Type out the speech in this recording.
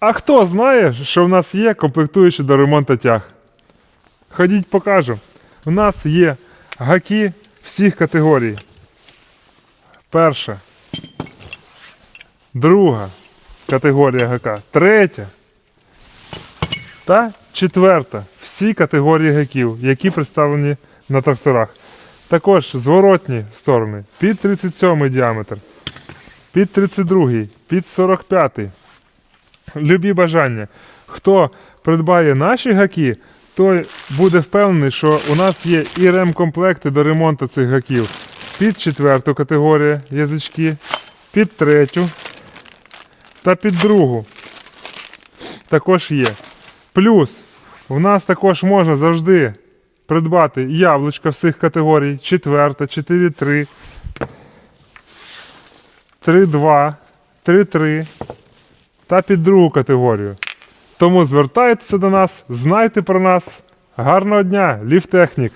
А хто знає, що в нас є комплектуючі до ремонту тяг? Ходіть покажу. У нас є гаки всіх категорій. Перша. Друга категорія гака. Третя. Та четверта. Всі категорії гаків, які представлені на тракторах. Також зворотні сторони під 37 діаметр, під 32, під 45. Любі бажання. Хто придбає наші гаки, той буде впевнений, що у нас є і ремкомплекти до ремонту цих гаків під четверту категорію язички, під третю та під другу. Також є. Плюс у нас також можна завжди придбати яблучка всіх категорій. Четверта, 4-3, 3-2, 3-3 та під другу категорію. Тому звертайтеся до нас, знайте про нас. Гарного дня, ліфтехнік!